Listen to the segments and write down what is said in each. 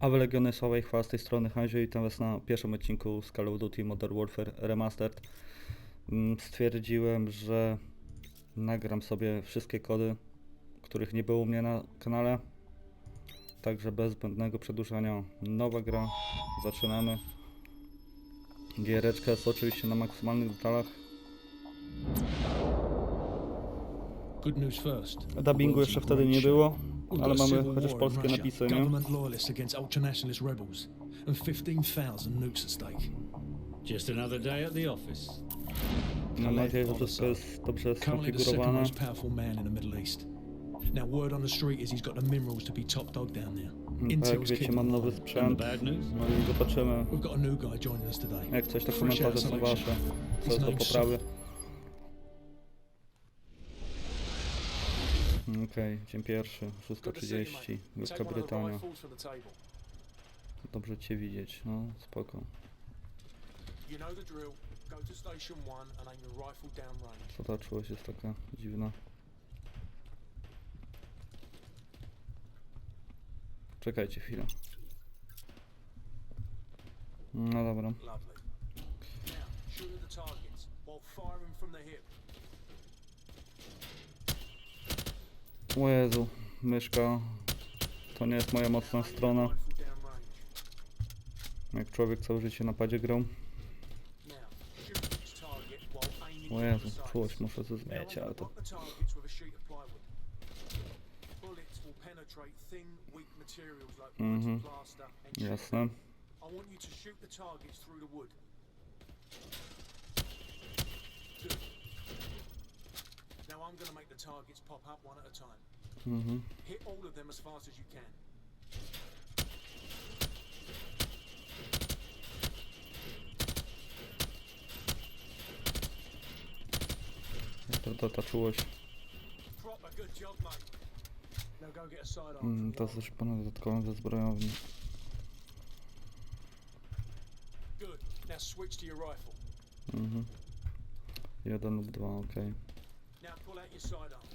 A wy Legiony Słowej chwała z tej strony Hanzio i witam was na pierwszym odcinku z Call of Duty Modern Warfare Remastered. Mm, Stwierdziłem, że nagram sobie wszystkie kody, których nie było u mnie na kanale. Także bez zbędnego przedłużania, nowa gra, zaczynamy. Giereczka jest oczywiście na maksymalnych detalach. Dubbingu jeszcze wtedy nie było, ale mamy chociaż polskie napisy, nie? Government loyalists against ultranationalist rebels, and 15,000 nukes at stake. Just another day at the office. Mam nadzieję, że wszystko jest dobrze Currently the second skonfigurowane. most powerful man in the Middle East. Now, word on the street is he's got the minerals to be top dog down there. Jak Intel's wiecie, keeping mam nowy sprzęt. No i zobaczymy. We've got a new guy joining us today. Jak coś, out komentarze są wasze. Co jest do poprawy. Okej, dzień pierwszy, Good to see you, 6.30, mate. Wielka Brytania. Dobrze cię widzieć, no spoko. You know the drill. Go to station one and aim your rifle downrange. Co ta czułość jest taka dziwna. Czekajcie chwilę. No dobra. Lovely. Now, shoot at the targets while firing from the hip. O Jezu, myszka. To nie jest moja mocna strona. Jak człowiek całe życie na padzie grał. O Jezu, czułość muszę zrozumieć, I'm ale to... Mhm. Jasne. I want you to shoot the targets through the wood. Good. Now I'm going to make the targets pop up one at a time. Mhm. Hit all of them as fast as you can. To, to ta czułość. Proper good job, mate. Now go get a sidearm. Mm, from to the jest też ponad dodatkową ze zbrojowni. Good. Now switch to your rifle. Mhm. Jeden lub dwa, okej. Now out your sidearm.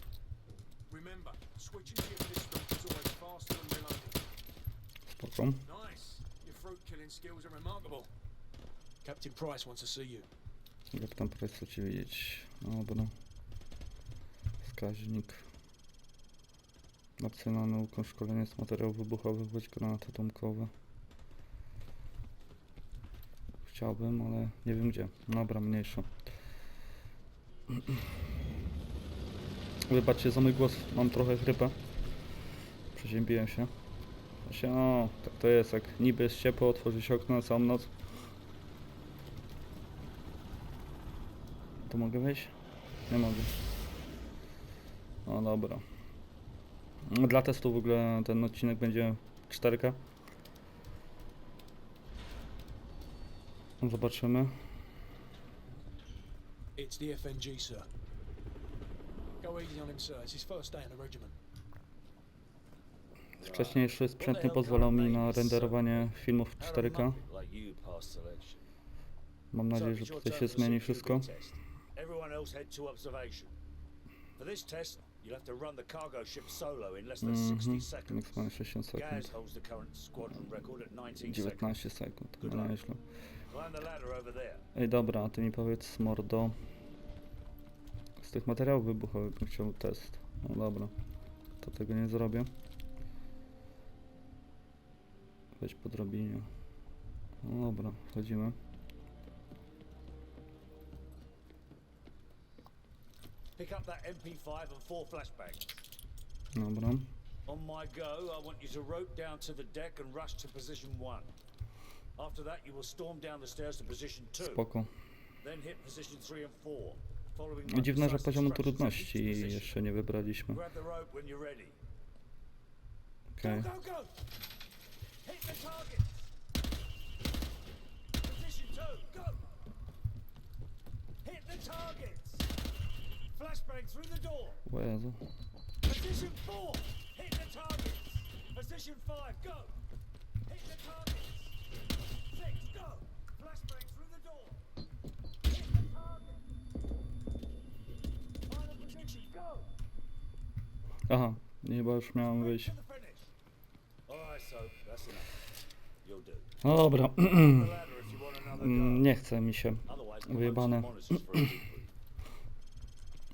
Remember, switching to your pistol is always faster than reloading. Spoko. Nice. Your fruit killing skills are remarkable. Captain Price wants to see you. Jak tam proszę chcecie widzieć. Dobra. Wskaźnik. Opcjonalne ukłon szkolenie z materiałów wybuchowych bądź granaty. Chciałbym, ale nie wiem gdzie. Dobra, mniejsza. Wybaczcie za mój głos, mam trochę chrypę. Przeziębiłem się. Właśnie, o, tak to jest, jak niby jest ciepło, otworzy się okno na całą noc. To mogę wejść? Nie mogę. No dobra. Dla testu w ogóle ten odcinek będzie 4K. Zobaczymy. It's the FNG, sir. Go easy on him, sir. It's his first day in the regiment. Wcześniejszy sprzęt nie pozwalał mi na renderowanie filmów w 4K. Like you passed selection. Mam nadzieję, że tutaj się zmieni wszystko. In less than 60 Mhm. seconds. Maksymalnie 60 Gaz sekund. holds the current squadron record at 19 seconds. 19 sekund. No nieźle. Ej dobra, a ty mi powiedz mordo. Tych materiałów wybuchowych bym chciał test. No dobra. To tego nie zrobię. Weź po drobinie. No dobra, wchodzimy. Pick up that MP5 and four flashbangs. Dobra. On my go, I want you to rope down to the deck and rush to position one. After that, you will storm down the stairs to position two. Spoko. Then hit position three and four. Dziwne, że poziomu trudności jeszcze nie wybraliśmy. Okej. Go, go, go! Hit the target! Position two, go! Hit the targets! Flashbang through the door! O Jezu. Position four! Hit the targets! Position five, go! Aha, chyba już miałem wyjść. Do. Dobra, nie chce mi się. Wyjebane.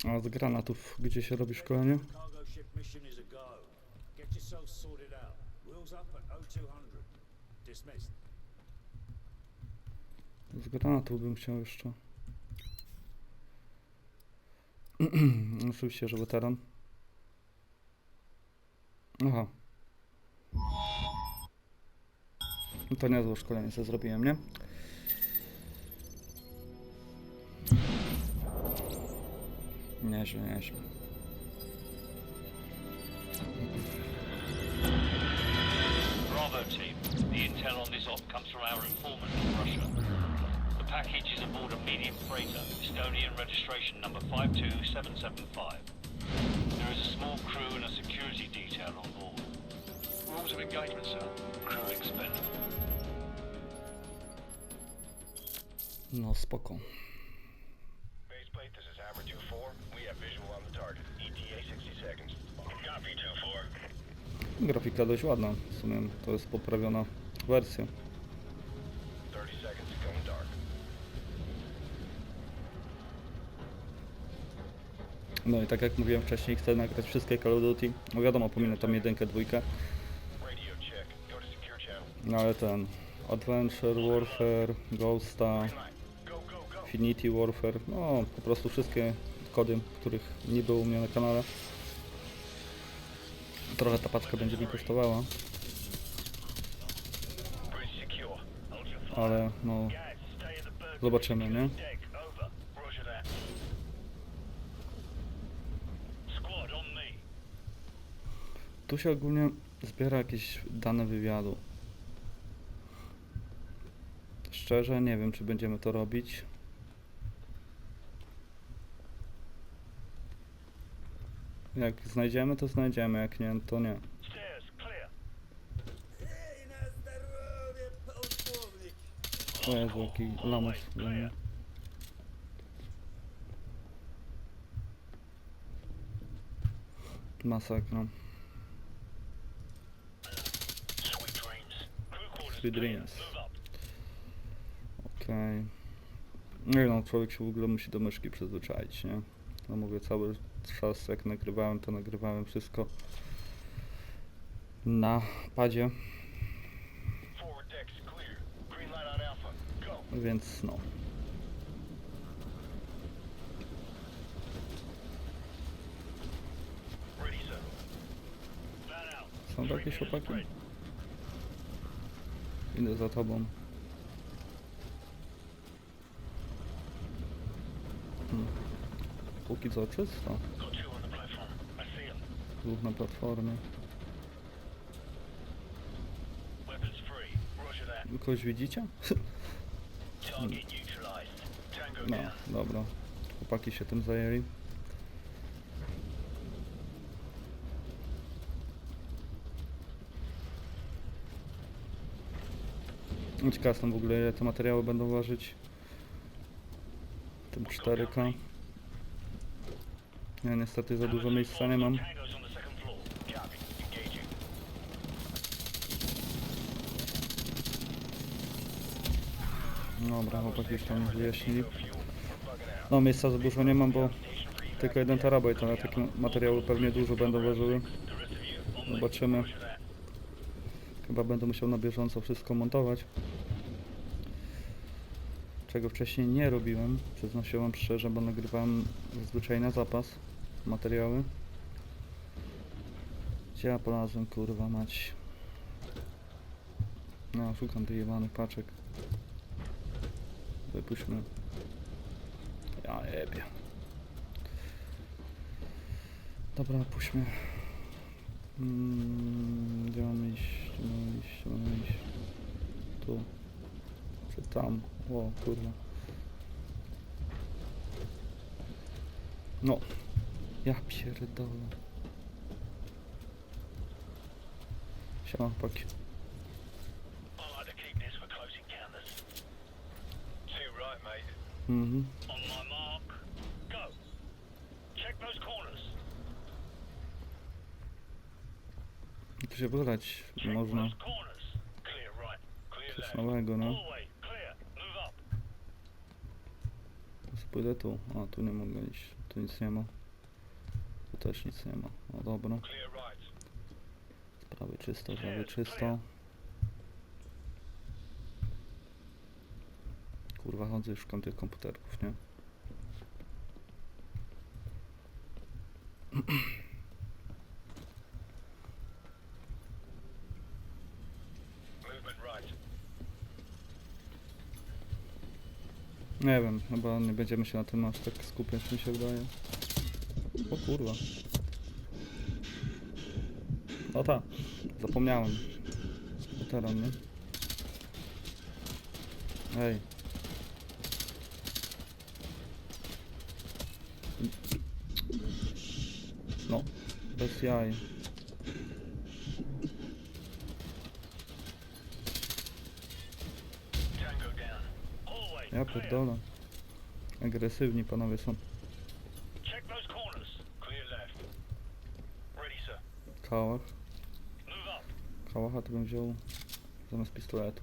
a z granatów gdzie się robi szkolenie? Cargo ship mission is a go. Get yourself sorted out. Wheels up at 0200. Dismissed. Z granatów bym chciał jeszcze. Oczywiście, że weteran. Aha. No to niezłe szkolenie sobie zrobiłem, nie? Nieźle, nieźle. Bravo team. The intel on this op comes from our informant in Russia. The package is aboard a medium freighter, Estonian registration number 52775. There is a small crew and a security detail on board. Rules of engagement, sir. Crew expendable. No spoko. Baseplate, this is Hammer 2-4. We have visual on the target. ETA 60 seconds. Copy 2-4. Grafika dość ładna. W sumie to jest poprawiona wersja. 30 seconds to going dark. No i tak jak mówiłem wcześniej, chcę nagrać wszystkie Call of Duty. No wiadomo, pominę tam jedynkę, dwójkę. No ale ten Adventure Warfare, Ghosta. Infinity Warfare, no po prostu wszystkie kody, których nie było u mnie na kanale. Trochę ta paczka będzie mi kosztowała, ale no zobaczymy, nie? Deck. Over. Roger that. Squad on me. Tu się ogólnie zbiera jakieś dane wywiadu. Szczerze nie wiem, czy będziemy to robić. Jak znajdziemy, to znajdziemy, jak nie, to nie. O Jezu, jaki lamus. dla mnie. Masakra. Up. Okej. Nie no, człowiek się w ogóle musi do myszki przyzwyczaić, nie? No mówię, cały czas jak nagrywałem, to nagrywałem wszystko na padzie, więc no. Są tu jakieś chłopaki? Idę za tobą. Hmm. Póki co czysto. Dwóch na platformie. Kogoś widzicie? No, dobra. Chłopaki się tym zajęli. Ciekaw jestem w ogóle ile te materiały będą ważyć. Tym 4K. Ja niestety za dużo miejsca nie mam. Dobra, chłopaki już tam wyjaśnili. No miejsca za dużo nie mam, bo tylko jeden terabajt, ale takie materiały pewnie dużo będą ważyły. Zobaczymy. Chyba będę musiał na bieżąco wszystko montować. Czego wcześniej nie robiłem, przyznam się wam szczerze, bo nagrywałem zazwyczaj na zapas materiały. Gdzie ja polazłem, kurwa mać. No, szukam tych jebanych paczek. Wypuśćmy. Ja jebie. Dobra, puśćmy. Mm, gdzie mam iść? Gdzie mam iść? Gdzie mam iść? Tu. Czy tam? O, kurwa. No. Ja pierdolę. Siema, chłopaki. I like to keep this for close encounters. Too right, mate. Mhm. Tu się Check można. Coś nowego, no. Hallway, clear. Move up. Teraz Pójdę tu. A, tu nie mogę iść. Tu nic nie ma. Tu też nic nie ma. No dobra. Prawej czysto, lewej czysto. Kurwa, chodzę i szukam tych komputerków, nie? Movement right. Nie wiem, chyba nie będziemy się na tym aż tak skupiać, mi się wydaje. O kurwa. No tak, zapomniałem. Weteran, nie? Ej. No, bez jaj. Ja pierdolę. Agresywni panowie są. Kałach. Kałacha to bym wziął zamiast pistoletu.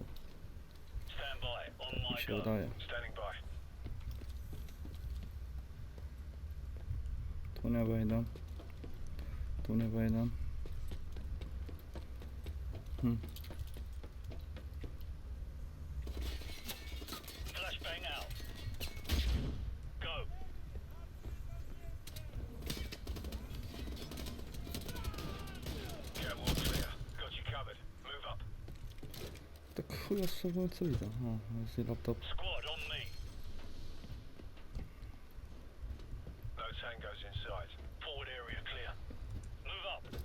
Mi się by. Tu nie wejdę. Tu nie wejdę. Hmm. Chuja szczerze co widzę. O, jest i laptop. Squad on me. No tangos inside. Forward area clear. Move up.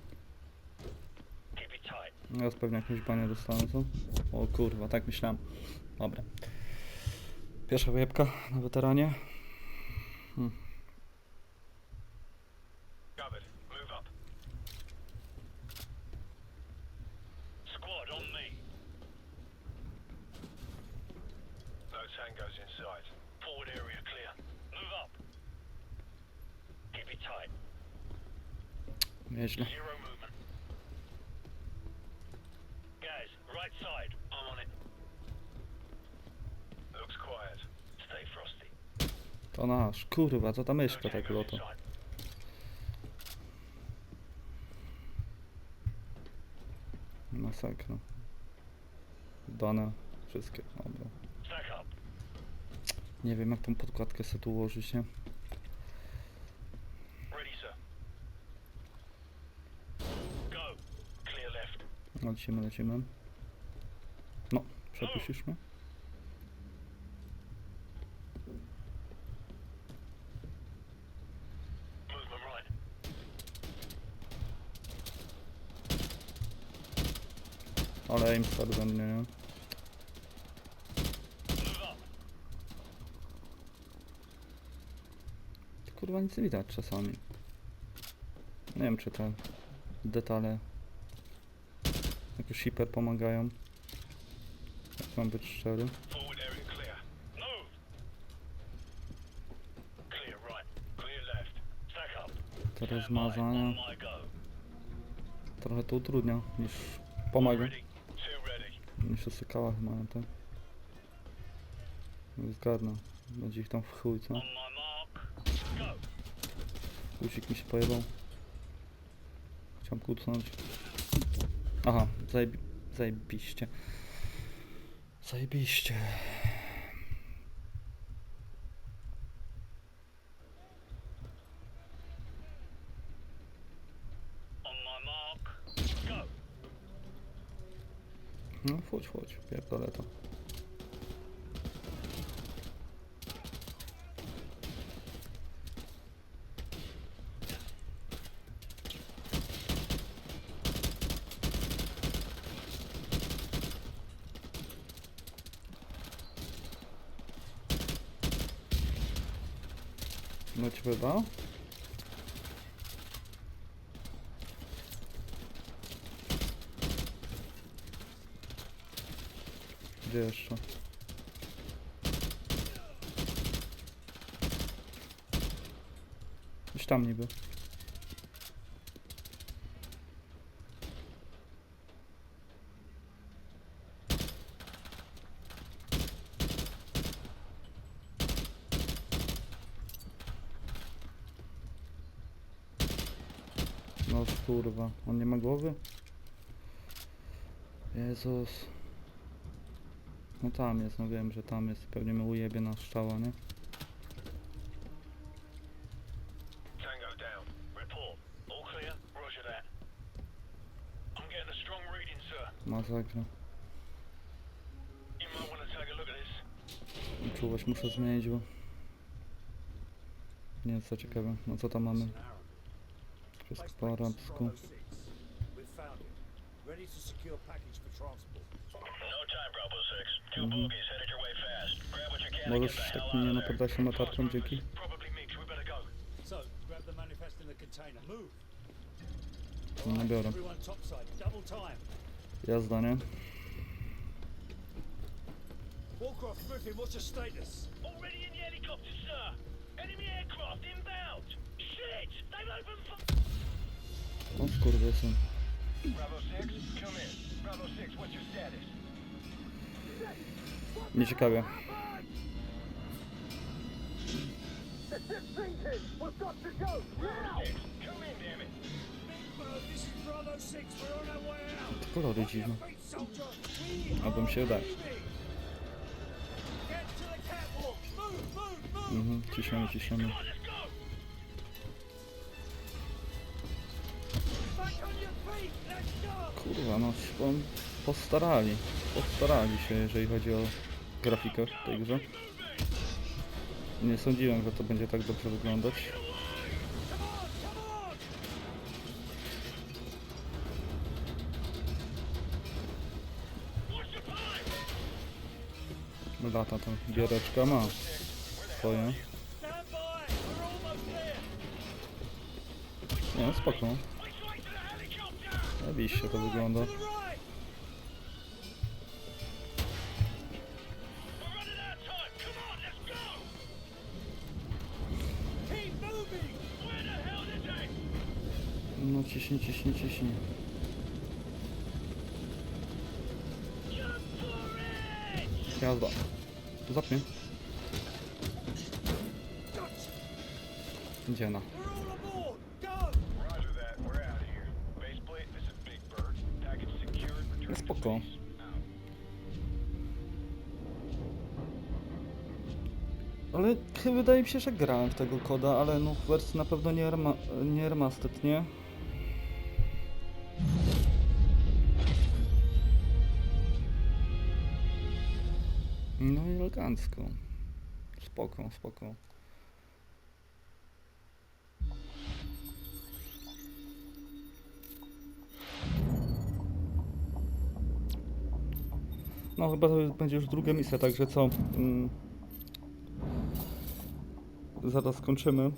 Keep it tight. Teraz pewnie jakieś banie dostanę, co? O kurwa, tak myślałem. Dobra. Pierwsza wyjebka na weteranie. Hmm. Covered. Move up. Squad on me. No tangos inside. Forward area clear. Move up. Keep it tight. Nieźle. Zero movement. Guys, right side. I'm on it. Looks quiet. Stay frosty. To nasz. Kurwa, co ta myszka tak inside. Masakra. Dane. Wszystkie. Dobra. Nie wiem jak tą podkładkę sobie tu ułożyć, nie? Ready, sir. Go. Clear left. No, lecimy, lecimy. No, przepuścisz mnie? Ale aim stary we mnie, nie? Kurwa nic nie widać czasami. Nie wiem czy te detale jakoś hiper pomagają. Jak mam być szczery. My go. trochę to utrudnia niż pomaga. Niż osykała chyba mają te. Zgarnę. Będzie ich tam w chuj, co? Guzik mi się pojebał. Chciałem kucnąć. Aha, zajebi zajebiście. Zajebiście. No wchodź, wchodź, pierdolę to. No ci wyda? Gdzie jeszcze? Gdzieś tam niby. Aż kurwa, on nie ma głowy? Jezus. No tam jest, no wiem, że tam jest. Pewnie mnie ujebie na strzała, nie? Masakra. Czułość muszę zmienić, bo... Nie jest co ciekawe. No co tam mamy? Wszystko po arabsku. Bravo 6. We've found him. Ready to secure package for transport. No time, Bravo 6. Two bogies headed your way fast. Grab what you can and Możesz get the tak hell mnie out of napadać there. tą latarką, dzięki? Probably mixed. We better go. So, grab the manifest in the container. Move. No biorę. Everyone topside. Double time. Jazda, nie? Warcraft Griffin, what's your status? Already in the helicopter, sir. Enemy aircraft inbound. Shit! They've opened fire. O skurwysyn. Bravo 6, come in. Bravo 6, what's your status? Nieciekawie. Bravo 6, come in, damn it. Big Bird, this Kurwa, no on postarali. Postarali się, jeżeli chodzi o grafikę w tej grze. Nie sądziłem, że to będzie tak dobrze wyglądać. Lata tam biereczka ma swoje. Nie, spoko. Zajebiście to wygląda. To the right. We're running out of time. Come on, let's go. Keep moving. Where the hell did they? No ciśnij, ciśnij, ciśnij. Jump for it! Jazda. Zapnie. Dziena. We're all aboard. Go. Roger that. We're out of here. Baseplate, this is Big Bird. Package to Spoko. Ale chyba wydaje mi się, że grałem w tego koda, ale no w wersji na pewno nie, rema nie remastered, nie? No i elegancko. Spoko, spoko. No chyba to będzie już druga misja, także co? Mm, zaraz skończymy.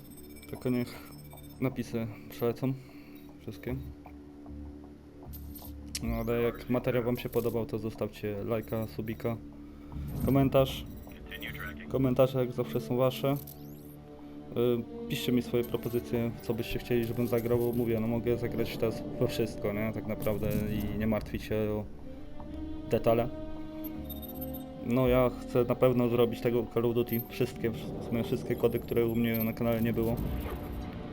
Tylko niech napisy przelecą. Wszystkie. No ale jak materiał wam się podobał, to zostawcie lajka, subika, komentarz. Komentarze jak zawsze są wasze. Y, Piszcie mi swoje propozycje, co byście chcieli, żebym zagrał, bo mówię, no mogę zagrać teraz we wszystko, nie? Tak naprawdę i nie martwić się o detale. No ja chcę na pewno zrobić tego Call of Duty wszystkie, wszystkie kody, które u mnie na kanale nie było.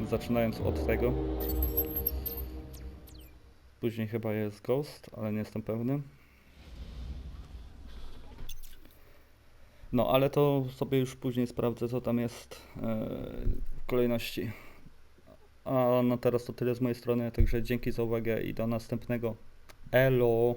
Zaczynając od tego. Później chyba jest Ghost, ale nie jestem pewny. No, ale to sobie już później sprawdzę, co tam jest e, w kolejności. A na teraz to tyle z mojej strony, także dzięki za uwagę i do następnego. Elo!